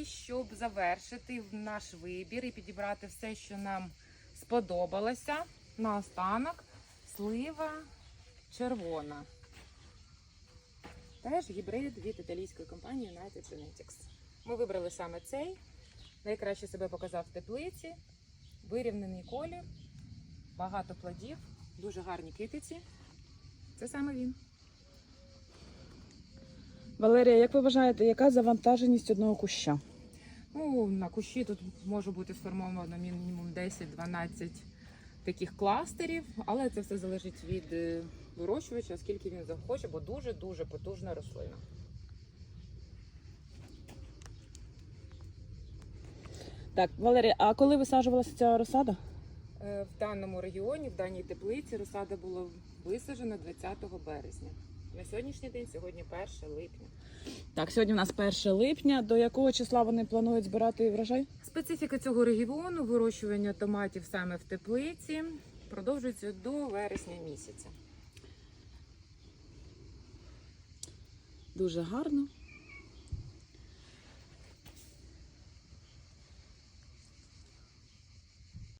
І щоб завершити наш вибір і підібрати все, що нам сподобалося, наостанок слива червона. Теж гібрид від італійської компанії United Genetics. Ми вибрали саме цей. Найкраще себе показав в теплиці, вирівнений колір, багато плодів, дуже гарні китиці. Це саме він. Валерія, як ви вважаєте, яка завантаженість одного куща? Ну, на кущі тут може бути сформовано мінімум 10-12 таких кластерів, але це все залежить від е, вирощувача, скільки він захоче, бо дуже-дуже потужна рослина. Так, Валерія, а коли висаджувалася ця розсада? Е, В даному регіоні, в даній теплиці, розсада була висаджена 20 березня. На сьогоднішній день, сьогодні 1 липня. Так, сьогодні у нас 1 липня. До якого числа вони планують збирати врожай? Специфіка цього регіону вирощування томатів саме в теплиці продовжується до вересня місяця. Дуже гарно.